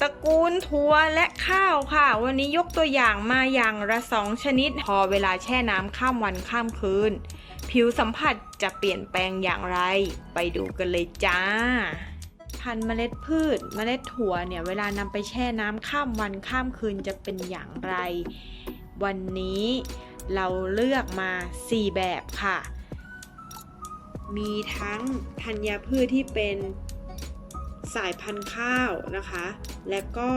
ตระกูลถั่วและข้าวค่ะ วันนี้ยกตัวอย่างมาอย่างละสองชนิด พอเวลาแช่น้ำข้ามวันข้ามคืน ผิวสัมผัสจะเปลี่ยนแปลงอย่างไร ไปดูกันเลยจ้า พันเมล็ดพืช เมล็ดถั่วเนี่ยเวลานำไปแช่น้ำข้ามวันข้ามคืนจะเป็นอย่างไร วันนี้เราเลือกมา 4 แบบค่ะ มีทั้งธัญพืชที่เป็น สายพันธุ์ข้าวนะคะ และก็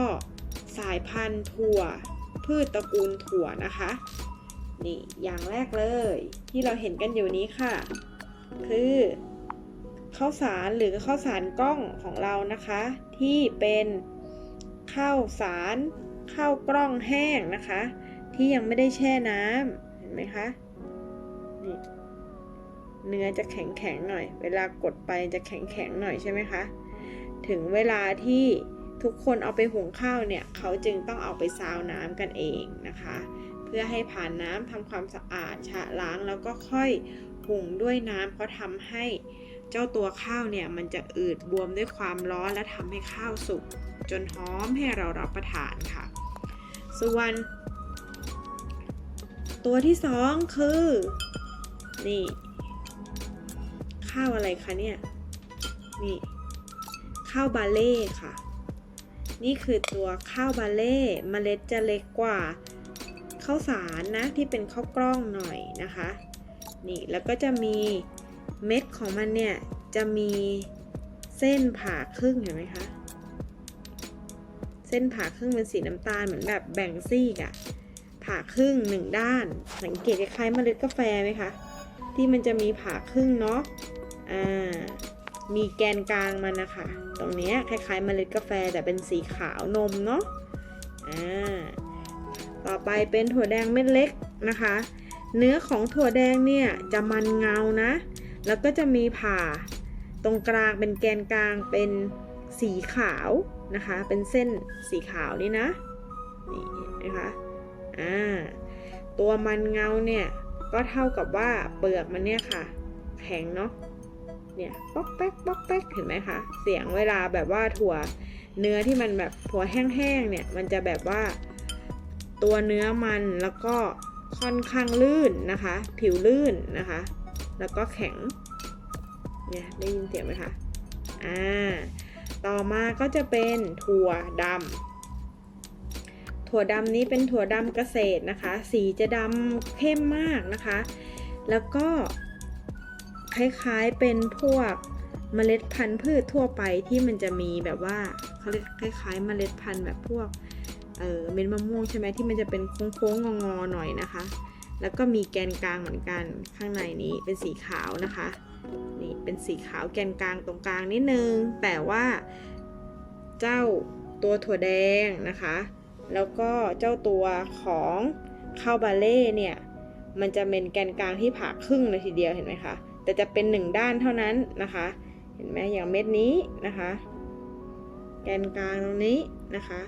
สายพันธุ์ถั่ว พืชตระกูลถั่วนะคะ นี่ อย่างแรกเลยที่เราเห็นกันอยู่นี้ค่ะ คือข้าวสารหรือข้าวสารกล้องของเรานะคะ ที่เป็นข้าวสารข้าวกล้องแห้งนะคะ ที่ยังไม่ได้แช่น้ำเห็นไหมคะนี่เนื้อจะแข็งแข็งๆหน่อย เวลากดไปจะแข็งแข็งๆหน่อยใช่ไหมคะ ถึงเวลาที่ทุกคนเอาไปหุงข้าวเนี่ย เขาจึงต้องเอาไปซาวน้ำกันเองนะคะ เพื่อให้ผ่านน้ำทำความสะอาดชะล้างแล้วก็ค่อยหุงด้วยน้ำเพราะทำให้เจ้าตัวข้าวเนี่ยมันจะอืดบวมด้วยความร้อนและทำให้ข้าวสุกจนหอมให้เรารับประทานค่ะ ส่วนตัวที่สองคือ นี่ ข้าวอะไรคะเนี่ย นี่ ข้าวบาเล่ค่ะ นี่คือตัวข้าวบาเล่เมล็ดจะเล็กกว่าข้าวสารนะที่เป็นข้าวกล้องหน่อยนะคะ นี่แล้วก็จะมีเม็ดของมันเนี่ยจะมีเส้นผ่าครึ่งเห็นไหมคะเส้นผ่าครึ่งเป็นสีน้ำตาลเหมือนแบบแบ่งซีกอะผ่าครึ่งหนึ่งด้าน สังเกตคล้ายๆเมล็ดกาแฟไหมคะที่มันจะมีผ่าครึ่งเนาะอ่า มีแกนกลางมันนะคะ ตรงนี้คล้ายๆเมล็ดกาแฟแต่เป็นสีขาวนมเนาะอ่าต่อไปเป็นถั่วแดงเม็ดเล็กนะคะ เนื้อของถั่วแดงเนี่ยจะมันเงานะ แล้วก็จะมีผ่าตรงกลางเป็นแกนกลางเป็นสีขาวนะคะ เป็นเส้นสีขาวนี่นะ นี่นะคะ อ่า ตัวมันเงาเนี่ยก็เท่ากับว่าเปลือกมันเนี่ยค่ะ แข็งเนาะ เนี่ยป๊อกแป๊กป๊อกแป๊กเห็นไหมคะ เสียงเวลาแบบว่าถั่วเนื้อที่มันแบบถั่วแห้งๆเนี่ย มันจะแบบว่า ตัวเนื้อมันแล้วก็ค่อนข้างลื่นนะคะ ผิวลื่นนะคะ แล้วก็แข็ง เนี่ยได้ยินเสียงไหมคะ อ่า ต่อมาก็จะเป็นถั่วดำ ถั่วดำนี้เป็นถั่วดำเกษตรนะคะ สีจะดำเข้มมากนะคะ แล้วก็ คล้ายๆเป็นพวกเมล็ดพันธุ์พืชทั่วไปที่มันจะมีแบบว่าเขาเรียกคล้ายๆ เมล็ดพันธุ์แบบพวกเออเม็ดมะม่วงใช่ไหมที่มันจะเป็นโค้งๆงอๆหน่อยนะคะ แล้วก็มีแกนกลางเหมือนกันข้างในนี้เป็นสีขาวนะคะนี่เป็นสีขาวแกนกลางตรงกลางนิดนึง แต่ว่าเจ้าตัวถั่วแดงนะคะ แล้วก็เจ้าตัวของข้าวบาเล่เนี่ยมันจะเป็นแกนกลางที่ผ่าครึ่งเลยทีเดียวเห็นไหมคะ แต่จะเป็นหนึ่งด้านเท่านั้นนะคะ เห็นไหมอย่างเม็ดนี้นะคะ แกนกลางตรงนี้นะคะ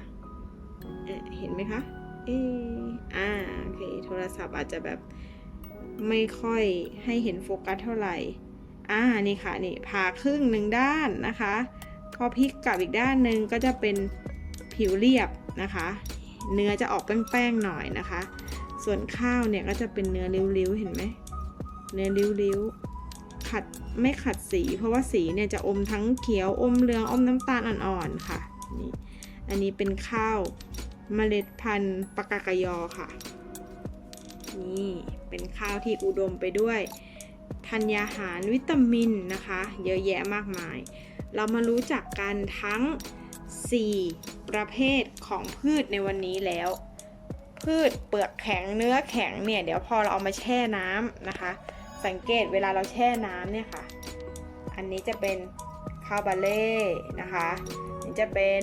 เเห็นไหมคะเอออ่าโอเคโทรศัพท์อาจจะแบบไม่ค่อยให้เห็นโฟกัสเท่าไหร่อ่านี่ค่ะนี่ผ่าครึ่งหนึ่งด้านนะคะ พอพลิกกลับอีกด้านหนึ่งก็จะเป็นผิวเรียบนะคะ เนื้อจะออกแป้งๆหน่อยนะคะ ส่วนข้าวเนี่ยก็จะเป็นเนื้อริ้วๆเห็นไหมเนื้อริ้วๆ ขัดไม่ขัดสี เพราะว่าสีเนี่ยจะอมทั้งเขียวอมเหลืองอมน้ำตาลอ่อนๆค่ะนี่อันนี้เป็นข้าวเมล็ดพันธุ์ปากากยอค่ะ นี่เป็นข้าวที่อุดมไปด้วยธัญญาหารวิตามินนะคะ เยอะแยะมากมาย เรามารู้จักกันทั้ง 4 ประเภทของพืชในวันนี้แล้ว พืชเปลือกแข็งเนื้อแข็งเนี่ย เดี๋ยวพอเราเอามาแช่น้ำนะคะ สังเกตเวลาเราแช่น้ำเนี่ยค่ะ อันนี้จะเป็นข้าวบาเล่นะคะอันนี้จะเป็น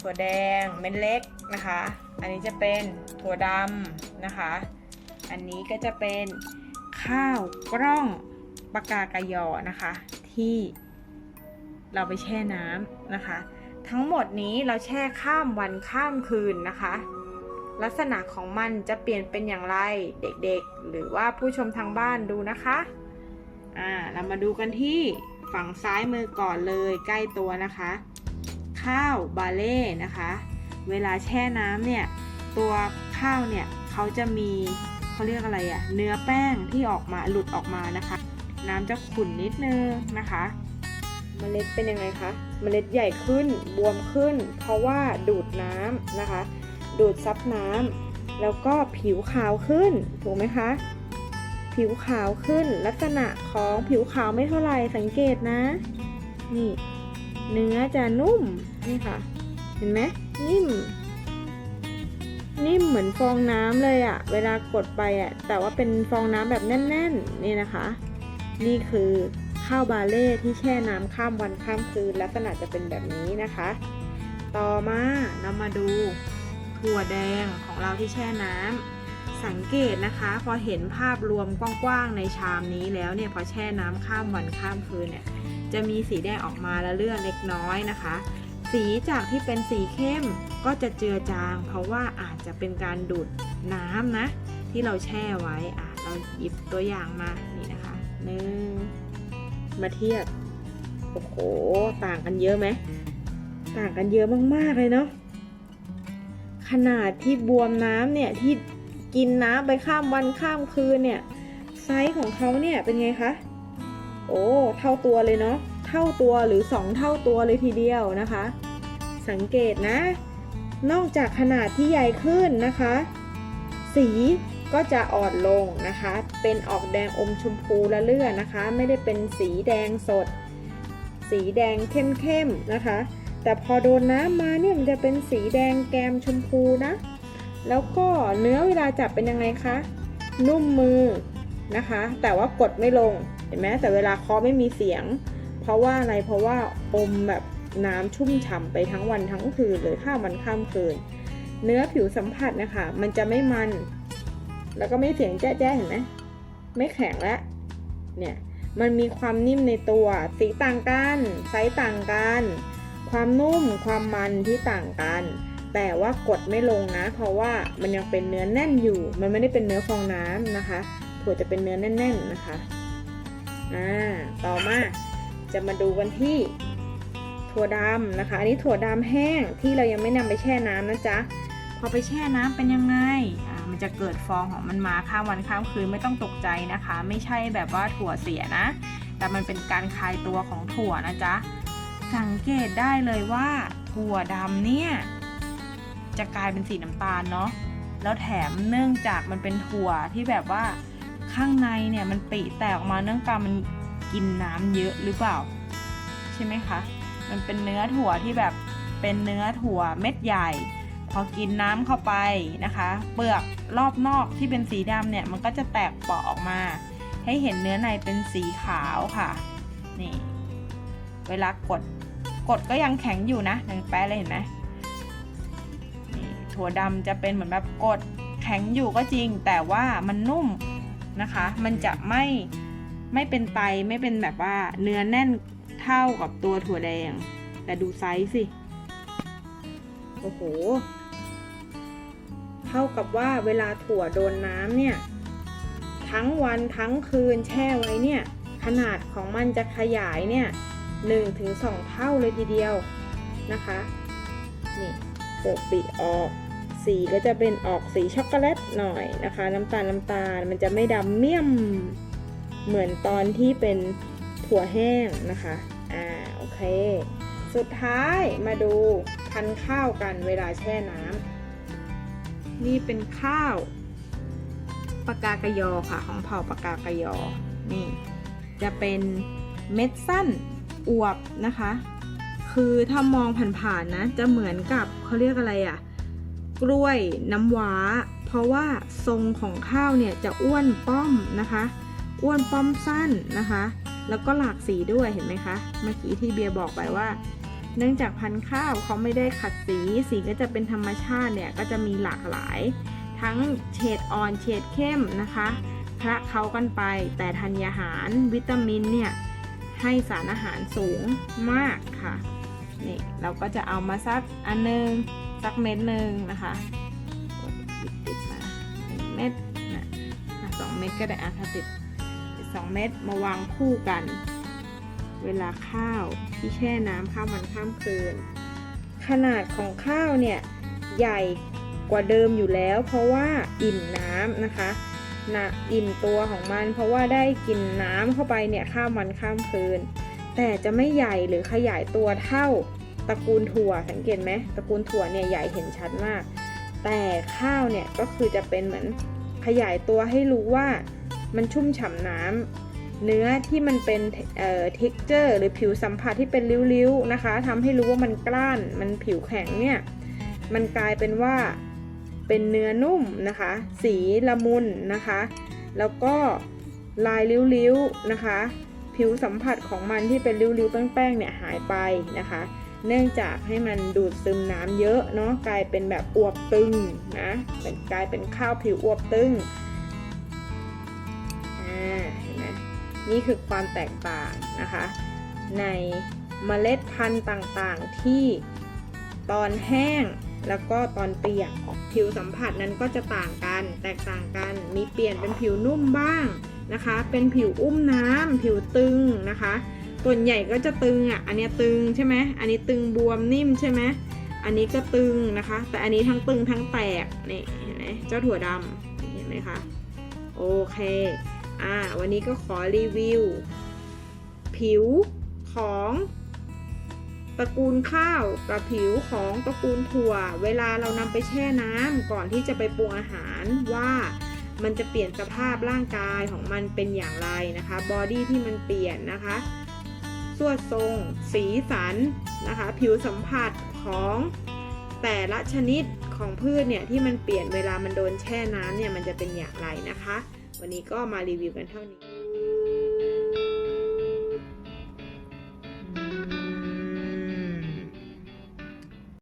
ถั่วแดงเม็ดเล็กนะคะ อันนี้จะเป็นถั่วดำนะคะ อันนี้ก็จะเป็นข้าวกล้องปากากะยอนะคะ ที่เราไปแช่น้ำนะคะ ทั้งหมดนี้เราแช่ข้ามวันข้ามคืนนะคะ ลักษณะของมันจะเปลี่ยนเป็นอย่างไรเด็กๆ หรือว่าผู้ชมทางบ้านดูนะคะอ่าเรามาดูกันที่ฝั่งซ้ายมือก่อนเลยใกล้ตัวนะคะ ข้าวบาเล่นะคะ เวลาแช่น้ำเนี่ยตัวข้าวเนี่ยเขาจะมีเขาเรียกอะไรอะเนื้อแป้งที่ออกมาหลุดออกมานะคะ น้ำจะขุ่นนิดนึงนะคะเมล็ดเป็นยังไงคะเมล็ดใหญ่ขึ้นบวมขึ้น เพราะว่าดูดน้ำนะคะ ดูดซับน้ำแล้วก็ผิวขาวขึ้น ถูกไหมคะ ผิวขาวขึ้นลักษณะของผิวขาวไม่เท่าไหร่สังเกตนะ นี่ เนื้อจะนุ่ม นี่ค่ะ เห็นไหมนิ่ม นิ่มเหมือนฟองน้ำเลยอะเวลากดไปอะแต่ว่าเป็นฟองน้ำแบบแน่นๆ นี่นะคะ นี่คือข้าวบาเล่ที่แช่น้ำข้ามวันข้ามคืนลักษณะจะเป็นแบบนี้นะคะ ต่อมาเรามาดู ถั่วแดงของเราที่แช่น้ำสังเกตนะคะ พอเห็นภาพรวมกว้างๆในชามนี้แล้วเนี่ยพอแช่น้ำข้ามวันข้ามคืนเนี่ยจะมีสีแดงออกมาละเลือดเล็กน้อยนะคะ สีจากที่เป็นสีเข้มก็จะเจือจาง เพราะว่าอาจจะเป็นการดูดน้ำนะ ที่เราแช่ไว้อะเราหยิบตัวอย่างมานี่นะคะหนึ่งมาเทียบโอ้โห ต่างกันเยอะไหม ต่างกันเยอะมาก ๆ เลยเนาะ ขนาดที่บวมน้ำเนี่ยที่กินน้ำไปข้ามวันข้ามคืนเนี่ยไซส์ของเขาเนี่ยเป็นไงคะโอ้เท่าตัวเลยเนาะเท่าตัวหรือ 2 เท่าตัวเลยทีเดียวนะคะ สังเกตนะ นอกจากขนาดที่ใหญ่ขึ้นนะคะ สีก็จะอ่อนลงนะคะ เป็นออกแดงอมชมพูละเลือดนะคะ ไม่ได้เป็นสีแดงสด สีแดงเข้มๆนะคะ แต่พอโดนน้ำมาเนี่ยมันจะเป็นสีแดงแกมชมพูนะ แล้วก็เนื้อเวลาจับเป็นยังไงคะ นุ่มมือนะคะ แต่ว่ากดไม่ลง เห็นไหมแต่เวลาเคาะไม่มีเสียง เพราะว่าอะไร เพราะว่าอมแบบน้ำชุ่มฉ่ำไปทั้งวันทั้งคืนเลยข้ามวันข้ามคืน เนื้อผิวสัมผัสนะคะ มันจะไม่มัน แล้วก็ไม่เสียงแจ๊ะเห็นไหมไม่แข็งแล้วเนี่ย มันมีความนิ่มในตัว สีต่างกัน ไซส์ต่างกัน ความนุ่มความมันที่ต่างกัน แต่ว่ากดไม่ลงนะ เพราะว่ามันยังเป็นเนื้อแน่นอยู่ มันไม่ได้เป็นเนื้อฟองน้ำนะคะถั่วจะเป็นเนื้อแน่น ๆนะคะอ่าต่อมาจะมาดูกันที่ถั่วดำนะคะ อันนี้ถั่วดำแห้งที่เรายังไม่นำไปแช่น้ำนะจ๊ะพอไปแช่น้ำเป็นยังไงอ่ามันจะเกิดฟองของมันมาข้ามวันข้ามคืนไม่ต้องตกใจนะคะ ไม่ใช่แบบว่าถั่วเสียนะ แต่มันเป็นการคลายตัวของถั่วนะจ๊ะ สังเกตได้เลยว่าถั่วดำเนี่ยจะกลายเป็นสีน้ำตาลเนาะแล้วแถมเนื่องจากมันเป็นถั่วที่แบบว่าข้างในเนี่ยมันปริแตกออกมาเนื่องจากมันกินน้ำเยอะหรือเปล่า ใช่ไหมคะ มันเป็นเนื้อถั่วที่แบบเป็นเนื้อถั่วเม็ดใหญ่ พอกินน้ำเข้าไปนะคะ เปลือกรอบนอกที่เป็นสีดำเนี่ยมันก็จะแตกเปราะออกมา ให้เห็นเนื้อในเป็นสีขาวค่ะ นี่ เวลากด กดก็ยังแข็งอยู่นะยังแป๊ะเลยเห็นไหมนี่ถั่วดำจะเป็นเหมือนแบบกดแข็งอยู่ก็จริง แต่ว่ามันนุ่มนะคะ มันจะไม่ไม่เป็นไตไม่เป็นแบบว่าเนื้อแน่นเท่ากับตัวถั่วแดง แต่ดูไซส์สิ โอ้โห เท่ากับว่าเวลาถั่วโดนน้ำเนี่ย ทั้งวันทั้งคืนแช่ไว้เนี่ย ขนาดของมันจะขยายเนี่ย หนึ่งถึงสองเท่าเลยทีเดียวนะคะนี่เปิดปีออก สีก็จะเป็นออกสีช็อกโกแลตหน่อยนะคะ น้ำตาลน้ำตาลมันจะไม่ดำเมี่ยมเหมือนตอนที่เป็นถั่วแห้งนะคะอ่าโอเค สุดท้ายมาดูพันข้าวกันเวลาแช่น้ำนี่เป็นข้าวปากากยอค่ะ ของเผ่าปากากยอนี่ จะเป็นเม็ดสั้น อวบนะคะ คือถ้ามองผ่านๆนะ จะเหมือนกับเขาเรียกอะไรอะ่ะ กล้วยน้ำว้า เพราะว่าทรงของข้าวเนี่ยจะอ้วนป้อมนะคะ อ้วนป้อมสั้นนะคะ แล้วก็หลากสีด้วยเห็นไหมคะ เมื่อกี้ที่เบียร์บอกไปว่า เนื่องจากพันธุ์ข้าวเขาไม่ได้ขัดสี สีก็จะเป็นธรรมชาติเนี่ยก็จะมีหลากหลาย ทั้งเฉดอ่อนเฉดเข้มนะคะคละเขากันไปแต่ธัญญาหารวิตามินเนี่ย ให้สารอาหารสูงมากค่ะนี่เราก็จะเอามาสักอันหนึงสักเม็ดหนึ่งนะคะติดติดมาหนึ่งเม็ดนะสองเม็ดก็ได้อะถ้าติดติดสองเม็ดมาวางคู่กัน เวลาข้าวที่แช่น้ำข้ามวันข้ามคืน ขนาดของข้าวเนี่ยใหญ่กว่าเดิมอยู่แล้ว เพราะว่าอิ่มน้ำนะคะ นะอิ่มตัวของมัน เพราะว่าได้กินน้ำเข้าไปเนี่ยข้ามวันข้ามคืน แต่จะไม่ใหญ่หรือขยายตัวเท่าตระกูลถั่วสังเกตไหมตระกูลถั่วเนี่ยใหญ่เห็นชัดมาก แต่ข้าวเนี่ยก็คือจะเป็นเหมือนขยายตัวให้รู้ว่ามันชุ่มฉ่ำน้ำเนื้อที่มันเป็นเอ่อ texture หรือผิวสัมผัสที่เป็นริ้วๆนะคะทำให้รู้ว่ามันกล้านมันผิวแข็งเนี่ยมันกลายเป็นว่า เป็นเนื้อนุ่มนะคะ สีละมุนนะคะ แล้วก็ลายริ้วๆนะคะ ผิวสัมผัสของมันที่เป็นริ้วๆแป้งๆเนี่ยหายไปนะคะ เนื่องจากให้มันดูดซึมน้ำเยอะเนาะกลายเป็นแบบอวบตึงนะเป็นกลายเป็นข้าวผิวอวบตึงอ่าเห็นไหมนี่คือความแตกต่างนะคะ ในเมล็ดพันธุ์ต่างๆที่ตอนแห้ง แล้วก็ตอนเปียกผิวสัมผัสนั้นก็จะต่างกัน แตกต่างกัน มีเปลี่ยนเป็นผิวนุ่มบ้างนะคะ เป็นผิวอุ้มน้ำผิวตึงนะคะ ส่วนใหญ่ก็จะตึงอะ อันนี้ตึงใช่ไหมอันนี้ตึงบวมนิ่มใช่ไหมอันนี้ก็ตึงนะคะ แต่อันนี้ทั้งตึงทั้งแตกนี่เห็นไหมเจ้าถั่วดำเห็นไหมคะ โอเค อ่า วันนี้ก็ขอรีวิว ผิวของ ตระกูลข้าวกับผิวของตระกูลถั่ว เวลาเรานำไปแช่น้ำก่อนที่จะไปปรุงอาหารว่ามันจะเปลี่ยนสภาพร่างกายของมันเป็นอย่างไรนะคะบอดี้ที่มันเปลี่ยนนะคะสวดทรง สีสันนะคะ ผิวสัมผัสของแต่ละชนิดของพืชเนี่ยที่มันเปลี่ยนเวลามันโดนแช่น้ำเนี่ยมันจะเป็นอย่างไรนะคะ วันนี้ก็มารีวิวกันเท่านี้